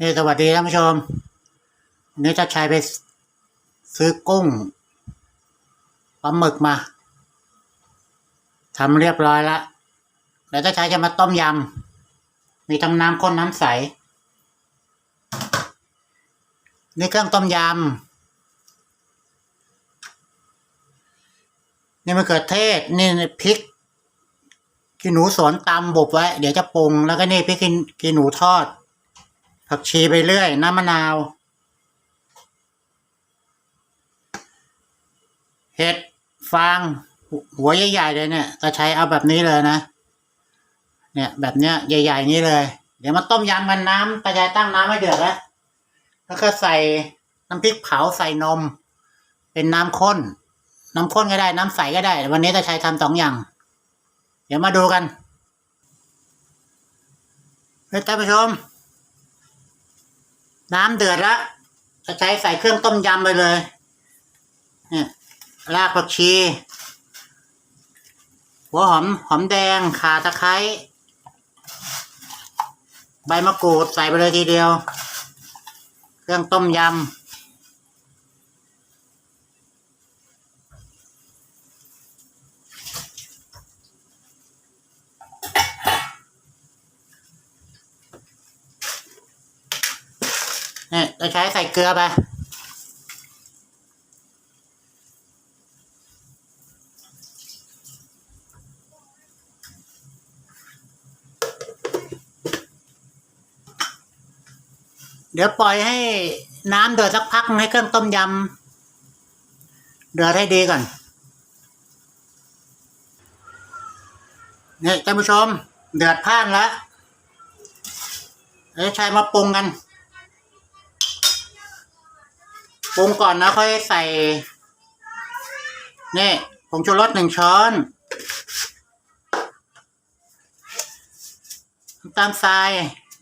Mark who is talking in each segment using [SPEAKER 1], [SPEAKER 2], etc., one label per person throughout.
[SPEAKER 1] นี่สวัสดีท่านผู้ชมวันนี้จะใช้ไปซื้อกุ้งปลาหมึกมาทำเรียบร้อยแล้วเดี๋ยวจะใช้จะมาต้มยำมีทั้งน้ำข้นน้ำใส นี่เครื่องต้มยำนี่มะเขือเทศ นี่พริกขี้หนูสวนตำบบไว้ เดี๋ยวจะปรุงแล้วก็นี่พริกขี้ขี้หนูทอด ผักชีไปเรื่อย น้ำมะนาว เห็ดฟางหัวใหญ่ๆเลยเนี่ยจะใช้เอาแบบนี้เลยนะ เนี่ยแบบเนี้ยใหญ่ๆนี้เลย เดี๋ยวมาต้มยำกันน้ำตะยายตั้งน้ำให้เดือดแล้วแล้วก็ใส่น้ำพริกเผาใส่นม เป็นน้ำข้น น้ำข้นก็ได้ น้ำใสก็ได้ วันนี้จะใช้ทำสองอย่าง เดี๋ยวมาดูกันเฮ้ยท่านผู้ชม น้ำเดือดแล้วจะใช้ใส่เครื่องต้มยำไปเลยเนี่ยรากผักชี หัวหอมหอมแดงข่าตะไคร้ใบมะกรูดใส่ไปเลยทีเดียว เครื่องต้มยำ เนี่ยจะใช้ใส่เกลือไปเดี๋ยวปล่อยให้น้ำเดือดสักพักให้เครื่องต้มยำเดือดให้ดีก่อนนี่ท่านผู้ชม เดือดพ่านแล้วเดี๋ยวใช้มาปรุงกัน ปรุงก่อนนะค่อยใส่ นี่ผงชูรสหนึ่งช้อนน้ำตาลทราย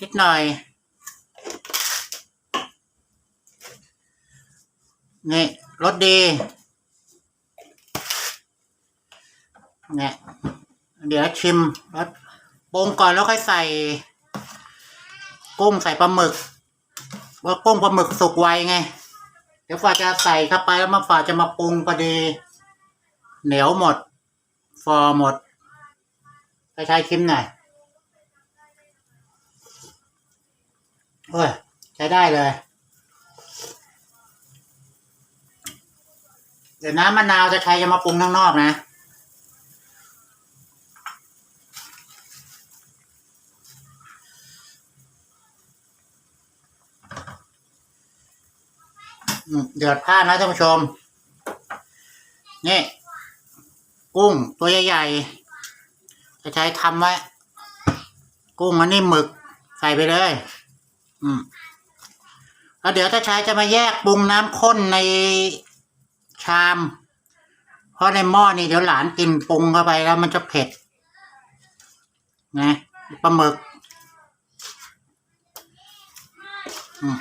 [SPEAKER 1] นิดหน่อย นี่รสดีเนี่ยเดี๋ยวชิมรสปรุงก่อนแล้วค่อยใส่ กุ้งใส่ปลาหมึก ว่ากุ้งปลาหมึกสุกไวไง เดี๋ยวฝาจะใส่เข้าไปแล้วมาฝาจะมาปรุงพอดี เหนียวหมด ฟอหมดไปใช้คิมหน่อยโอ้ยใช้ได้เลย เดี๋ยวน้ำมะนาวจะใครจะมาปรุงข้างนอกนะ เดือดพล่านนะท่านผู้ชม นี่ กุ้งตัวใหญ่ๆจะใช้ทำไว้ กุ้งอันนี้หมึกใส่ไปเลย อืมแล้วเดี๋ยวถ้าใช้จะมาแยกปรุงน้ำข้นในชาม เพราะในหม้อนี่เดี๋ยวหลานกินปรุงเข้าไปแล้วมันจะเผ็ด นะปลาหมึก อืม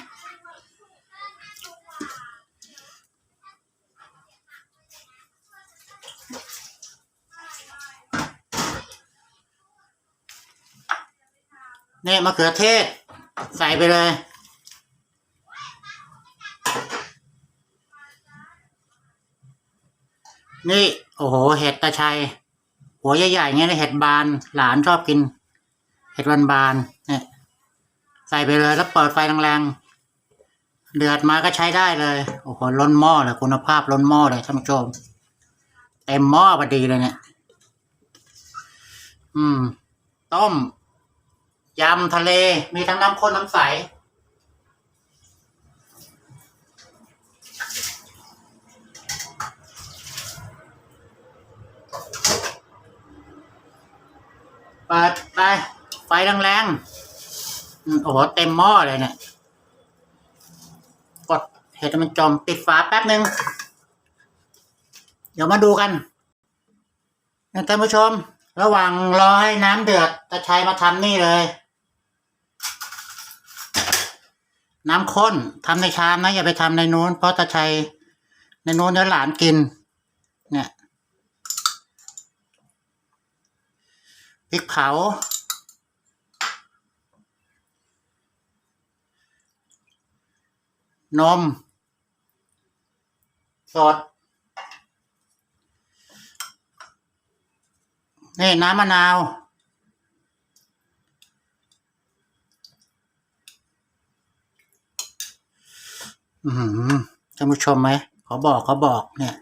[SPEAKER 1] นี่มะเขือเทศ ใส่ไปเลย นี่ โอ้โห เห็ดตาชัย หัวใหญ่ๆเงี้ยนะเห็ดบาน หลานชอบกิน เห็ดบานบานเนี่ยใส่ไปเลยแล้วเปิดไฟแรงๆ เดือดมาก็ใช้ได้เลย โอ้โห ล้นหม้อเลยคุณภาพล้นหม้อเลยท่านผู้ชมเต็มหม้อพอดีเลยเนี่ย อืม ต้ม ยำทะเล มีทั้งน้ำข้นน้ำใส เปิดไป ไฟแรงๆอืมโอ้โห เต็มหม้อเลยเนี่ย กดเห็ดมันจมปิดฝาแป๊บหนึ่ง เดี๋ยวมาดูกันท่านผู้ชม ระหว่างรอให้น้ำเดือดตะชัยมาทำนี่เลย น้ำข้นทำในชามนะ อย่าไปทำในนู้น เพราะตะชัยในนู้นเดี๋ยวหลานกิน เนี่ยพริกเผานม สด นี่น้ำมะนาว อือหือท่านผู้ชมไหมเขาบอกเขาบอกเนี่ย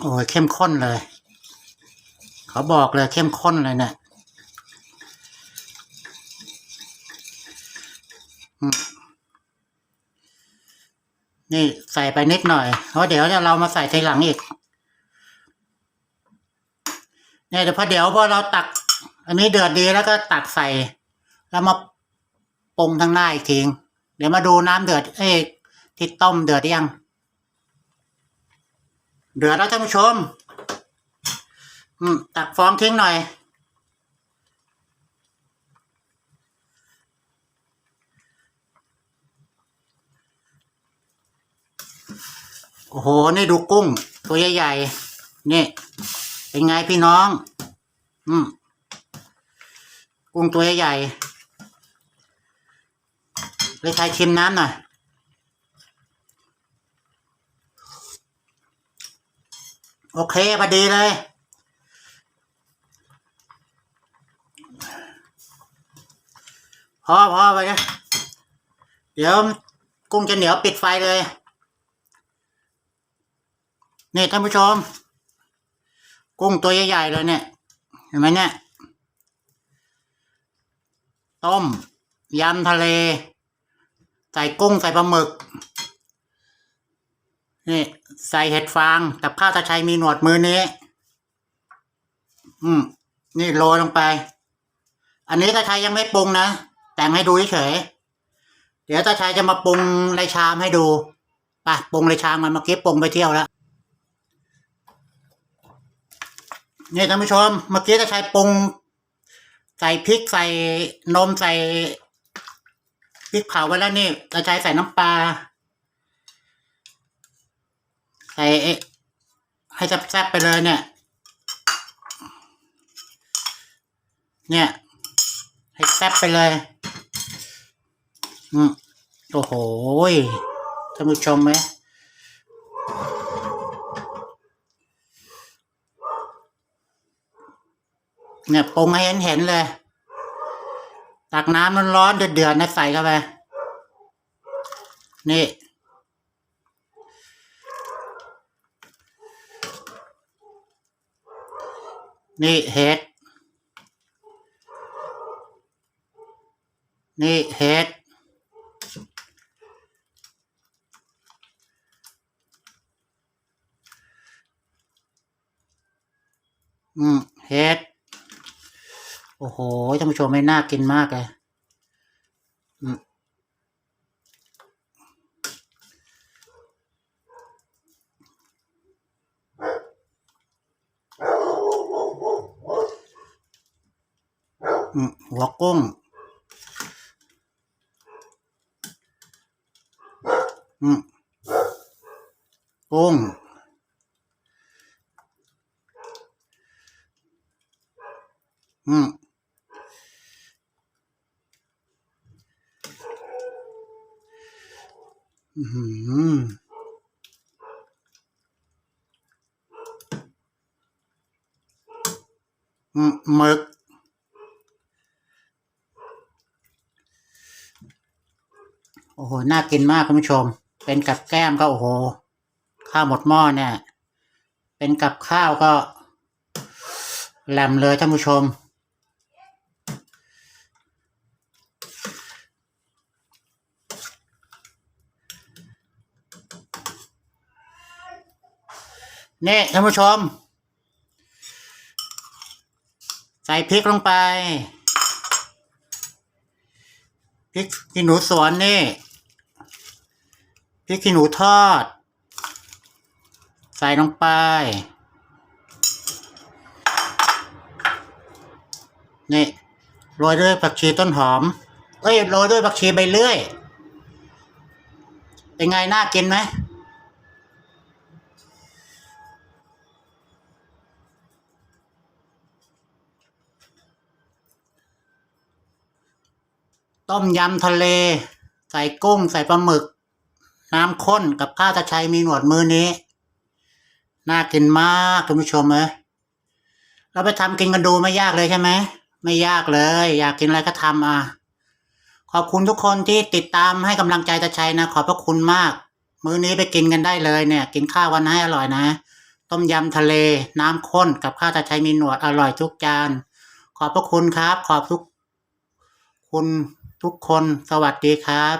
[SPEAKER 1] โอ้ยเข้มข้นเลยเขาบอกเลยเข้มข้นเลยเนี่ยนี่ใส่ไปนิดหน่อยเพราะเดี๋ยวเรามาใส่ทีหลังอีก เนี่ยเดี๋ยวพอเดี๋ยวพอเราตัก อันนี้เดือดดีแล้วก็ตักใส่ แล้วมาปรุงทางหน้าอีกที เดี๋ยวมาดูน้ำเดือด เอ้ยที่ต้มเดือดยัง เดือดแล้วท่านผู้ชมอืมตักฟองทิ้งหน่อย โอ้โห นี่ดูกุ้ง ตัวใหญ่ๆ นี่ เป็นไงพี่น้อง อืม กุ้งตัวใหญ่ๆ เลยใครชิมน้ำหน่อยโอเคพอดีเลย พอพอไปนะเดี๋ยวกุ้งจะเหนียวปิดไฟเลย นี่ท่านผู้ชม กุ้งตัวใหญ่ๆเลยเนี่ย เห็นไหมเนี่ย ต้ม ยำทะเล ส่กุ้งใส่ปลาหมึก นี่ ใส่เห็ดฟางกับข้าวตาชัยมีหนวดมือนี้ อืม นี่โรยลงไป อันนี้ตาชัยยังไม่ปรุงนะ แต่งให้ดูเฉย เดี๋ยวตาชัยจะมาปรุงในชามให้ดูไปปรุงในชามมันเมื่อกี้ปรุงไปเที่ยวแล้ว นี่ท่านผู้ชม เมื่อกี้ตาชัยปรุง ใส่พริกใส่นมใส่ พริกเผาไว้แล้วนี่ตาชัยใส่น้ำปลาใส่เอ๊ให้แซ่บๆไปเลยเนี่ย เนี่ย ให้แซ่บไปเลย อืมโอ้โหท่านผู้ชมไหมเนี่ยปรุงให้เห็นเห็นเลย ตักน้ำร้อนๆเดือดๆนะใส่เข้าไป นี่ นี่เห็ด นี่เห็ด อืม เห็ด โอ้โห ท่านผู้ชมไม่น่ากินมากเลยอืมอืมหัวกุ้งอืมกุ้ง อืม อือหืออืม หมึก โอ้โห น่ากินมากคุณผู้ชม เป็นกับแก้มก็โอ้โห ข้าวหมดหม้อเนี่ย เป็นกับข้าวก็แหลมเลยท่านผู้ชม นี่ท่านผู้ชม ใส่พริกลงไป พริกขี้หนูสวนนี่ พริกขี้หนูทอด ใส่ลงไป นี่โรยด้วยผักชีต้นหอม เอ้ยโรยด้วยผักชีใบเลื่อย เป็นไงน่ากินไหม ต้มยำทะเล ใส่กุ้ง ใส่ปลาหมึก น้ำข้นกับข้าวตะไคร้มีหนวดมือนี้ น่ากินมากคุณผู้ชมเอ้ยเราไปทำกินกันดูไม่ยากเลยใช่ไหมไม่ยากเลย อยากกินอะไรก็ทำอะ ขอบคุณทุกคนที่ติดตามให้กำลังใจตาชัยนะ ขอบพระคุณมาก มื้อนี้ไปกินกันได้เลยเนี่ย กินข้าววันให้อร่อยนะ ต้มยำทะเล น้ำข้นกับข้าวตาชัยมีหนวดอร่อยทุกจาน ขอบพระคุณครับ ขอบทุกคุณ ทุกคนสวัสดีครับ